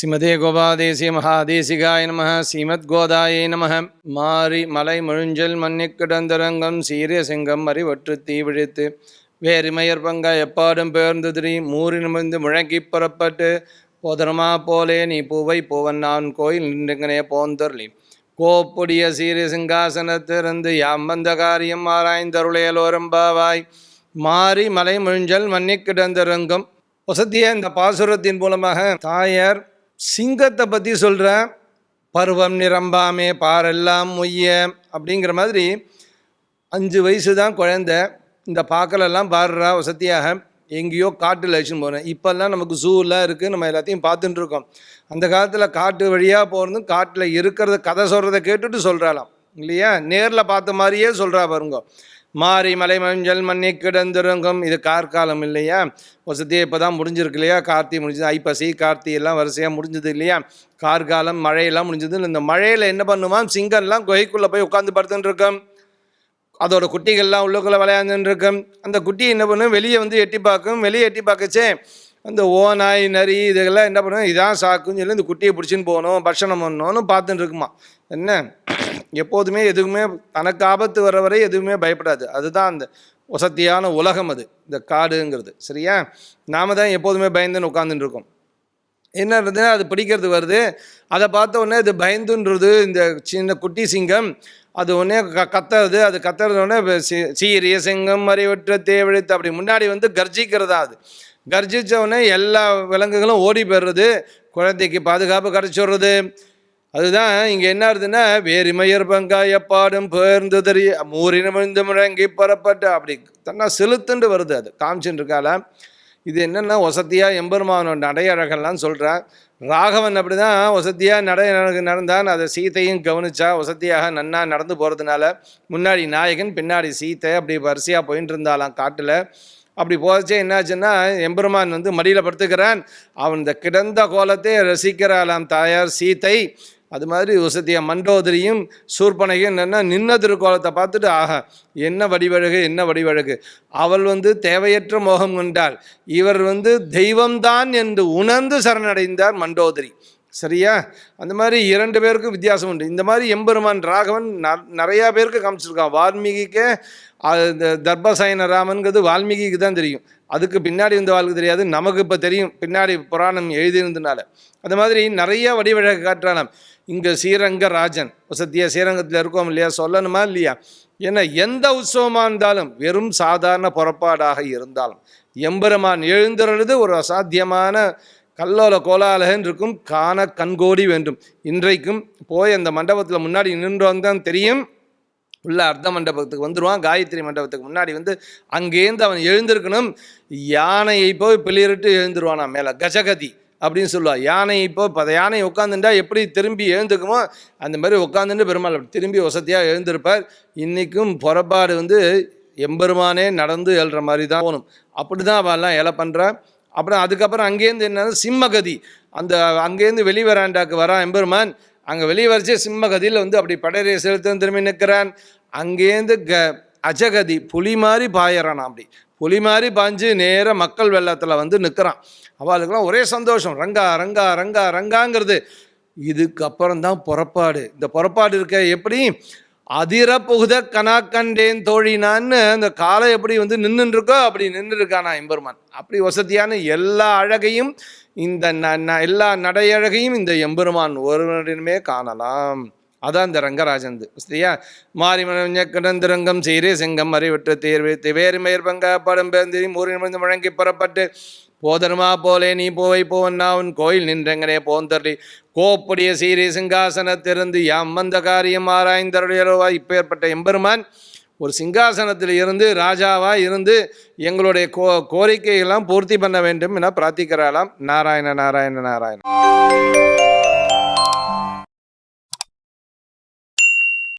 ஸ்ரீமதே கோபாதேசிய மகாதேசிகாய நம ஸ்ரீமத்கோதாயை நம. மாரி மலை முழிஞ்சல் மன்னிக் கிடந்தரங்கம் சீரிய சிங்கம் அறிவற்று தீ விழித்து வேறுமையர் பங்கா எப்பாடும் பேர்ந்ததிரி மூறி நிமிர்ந்து முழங்கி புறப்பட்டு போதரமா போலே நீ பூவை பூவன் நான் கோயில் நின்றுங்கனே போந்தொருளி. கோப்புடைய சீரிய சிங்காசனத்திலிருந்து யாம் வந்த காரியம் ஆராய்ந்தருளையலோரம்பாவாய் மாறி மலை முழிஞ்சல் மன்னிக்கிடந்தரங்கம் வசத்திய வசதிய இந்த பாசுரத்தின் மூலமாக தாயார் சிங்கத்தை பற்றி சொல்கிற பருவம் நிரம்பாமே பாரெல்லாம் மொய்ய அப்படிங்கிற மாதிரி அஞ்சு வயசு தான் குழந்த. இந்த பாக்கலெல்லாம் பாருறா வசதியாக. எங்கேயோ காட்டில் அழிச்சுன்னு போகிறேன் இப்போல்லாம் நமக்கு ஜூலாம் இருக்குது நம்ம எல்லாத்தையும் பார்த்துட்டு இருக்கோம். அந்த காலத்தில் காட்டு வழியாக போகிறதும் காட்டில் இருக்கிறத கதை சொல்கிறத கேட்டுட்டு சொல்கிறாளாம் இல்லையா? நேரில் பார்த்த மாதிரியே சொல்கிறா பாருங்க. மாறி மலை மஞ்சள் மண்ணி கிடந்திருங்கும் இது கார்காலம் இல்லையா? வசதியே இப்போ தான் முடிஞ்சிருக்கு இல்லையா? கார்த்தி முடிஞ்சது. ஐப்பசி கார்த்தி எல்லாம் வரிசையாக முடிஞ்சது இல்லையா? கார்காலம் மழையெல்லாம் முடிஞ்சது. இந்த மழையில் என்ன பண்ணுவான்? சிங்கம்லாம் குகைக்குள்ளே போய் உட்காந்து படுத்துட்டு அதோட குட்டிகள்லாம் உள்ளுக்குள்ளே விளையாண்டுன்னு இருக்கும் அந்த குட்டி என்ன பண்ணும்? வெளியே வந்து எட்டி பார்க்கும். வெளியே எட்டி பார்க்கச்சே. அந்த ஓநாய் நரி இதெல்லாம் என்ன பண்ணும்? இதான் சாக்குன்னு சொல்லி இந்த குட்டியை பிடிச்சின்னு போகணும் பட்சணம் பண்ணணும்னு பார்த்துட்டு இருக்குமா என்ன? எப்போதுமே எதுவுமே தனக்கு ஆபத்து வர வரை எதுவுமே பயப்படாது. அதுதான் அந்த வசதியான உலகம் அது. இந்த காடுங்கிறது. சரியா? நாம தான் எப்போதுமே பயந்துன்னு உட்காந்துட்டு இருக்கோம். என்ன இருந்ததுன்னா அது பிடிக்கிறது வருது. அதை பார்த்த உடனே அது பயந்துன்றது இந்த சின்ன குட்டி சிங்கம் அது உடனே க கத்துறது. அது கத்துறது உடனே சீரிய சிங்கம் மறைவற்ற தேவழித்து அப்படி முன்னாடி வந்து கர்ஜிக்கிறதா அது. கர்ஜித்த உடனே எல்லா விலங்குகளும் ஓடி போயிடுறது. குழந்தைக்கு பாதுகாப்பு கிடச்சிடுறது அதுதான் இங்கே என்ன ஆகுதுன்னா வேறுமையர் பங்காய பாடும் பேர்ந்து தெரிய மூரினமிழ்ந்து முழங்கி புறப்பட்டு அப்படி தன்னா செலுத்துண்டு வருது அது. காமிச்சுட்டு இருக்கால. இது என்னென்னா வசதியாக எம்பெருமானோட நடையழகெல்லாம் சொல்கிறான் ராகவன் அப்படி தான் வசதியாக நடை நடந்தான் அதை சீத்தையும் கவனிச்சா வசதியாக நன்னா நடந்து போகிறதுனால முன்னாடி நாயகன் பின்னாடி சீத்தை அப்படி வரிசையாக போயின்னு இருந்தாலாம் காட்டில். அப்படி போச்சே என்னாச்சுன்னா எம்பெருமான் வந்து மடியில் படுத்துக்கிறான். அவன் இந்த கிடந்த கோலத்தை ரசிக்கிறாளாம் தாயார் சீத்தை. அது மாதிரி உசத்திய மண்டோதரியும் சூர்பனகையும் என்னென்னா நின்ன திருக்கோலத்தை பார்த்துட்டு ஆஹா என்ன வடிவழகு என்ன வடிவழகு? அவள் வந்து தேவையற்ற மோகம் கொண்டாள். இவர் வந்து தெய்வம்தான் என்று உணர்ந்து சரணடைந்தார் மண்டோதரி. சரியா? அந்த மாதிரி இரண்டு பேருக்கும் வித்தியாசம் உண்டு. இந்த மாதிரி எம்பெருமான் ராகவன் ந- நிறையா பேருக்கு காமிச்சிருக்கான். வால்மீகிக்கே அது இந்த தர்பசயன ராமன்கிறது வால்மீகிக்கு தான் தெரியும். அதுக்கு பின்னாடி இருந்த வாழ்க்கை தெரியாது. நமக்கு இப்போ தெரியும். பின்னாடி புராணம் எழுதியிருந்தனால அந்த மாதிரி நிறைய வடிவழக காட்டுறானாம். இங்கே ஸ்ரீரங்க ராஜன். சத்தியா ஸ்ரீரங்கத்தில் இருக்கோம் இல்லையா? சொல்லணுமா இல்லையா? ஏன்னா எந்த உற்சவமாக இருந்தாலும் வெறும் சாதாரண புறப்பாடாக இருந்தாலும் எம்பெருமான் எழுந்துறது ஒரு அசாத்தியமான கல்லோல கோலாலகன் இருக்கும் காண கண்கோடி வேண்டும். இன்றைக்கும் போய் அந்த மண்டபத்தில் முன்னாடி நின்று வந்தான் தெரியும். உள்ள அர்த்த மண்டபத்துக்கு வந்துடுவான் காயத்ரி மண்டபத்துக்கு முன்னாடி வந்து அங்கேருந்து அவன் எழுந்திருக்கணும். யானையை போய் பிளிரிட்டு எழுந்துருவானா? மேலே கஜகதி அப்படின்னு சொல்லுவாள் யானையை இப்போ இப்போ யானை உட்காந்துட்டா எப்படி திரும்பி எழுந்துக்குமோ அந்த மாதிரி உட்காந்துட்டு பெருமாள் அப்படி திரும்பி வசதியாக எழுந்திருப்பார். இன்றைக்கும் புறப்பாடு வந்து எம்பெருமானே நடந்து எழுற மாதிரி தான் போகணும். அப்படி தான் அவெல்லாம் இலை பண்ணுறா அப்புறம் அதுக்கப்புறம் அங்கேருந்து என்னன்னா சிம்மகதி. அந்த அங்கேருந்து வெளி வராண்டாக்கு வரான் எம்பெருமான். அங்கே வெளியே வரைச்சே சிம்மகதியில் வந்து அப்படி படையை செலுத்த திரும்பி நிற்கிறான் அங்கேருந்து க அஜகதி புலி மாதிரி பாயறான் அப்படி. புலி மாதிரி பாஞ்சு நேராக மக்கள் வெள்ளத்தில் வந்து நிற்கிறான் அவளுக்கெல்லாம் ஒரே சந்தோஷம். ரங்கா ரங்கா ரங்கா ரங்காங்கிறது. இதுக்கப்புறம் தான் புறப்பாடு. இந்த புறப்பாடு இருக்க எப்படி? அதிர புகுத கனாக்கண்டேன் தோழினான்னு அந்த காலை எப்படி வந்து நின்றுருக்கோ இருக்கோ அப்படி நின்று இருக்கானா எம்பெருமான். அப்படி வசதியான எல்லா அழகையும் இந்த ந- ந- எல்லா நடையழகையும் இந்த எம்பெருமான் ஒருவரிடமே காணலாம். அதான் இந்த ரங்கராஜந்து சரியா? மாரிமண கிடந்திரங்கம் சீரே சிங்கம் அறிவிட்டு தேர்வு. வேறு மேற்பங்க படம் பேர்ந்தி மூறினிமிருந்து முழங்கி புறப்பட்டு போதருமா போலே நீ போவை போவன்னா உன் கோயில் நின்றெங்கனே போந்தர்லி கோப்புடைய சீரே சிங்காசனத்திலிருந்து யாம் வந்த காரியம் ஆராய்ந்தருடையவா இப்பேற்பட்ட எம்பெருமான் ஒரு சிங்காசனத்தில் இருந்து ராஜாவா இருந்து எங்களுடைய கோ கோரிக்கையெல்லாம் பூர்த்தி பண்ண வேண்டும் என பிரார்த்திக்கிறாளாம். நாராயண நாராயண நாராயண.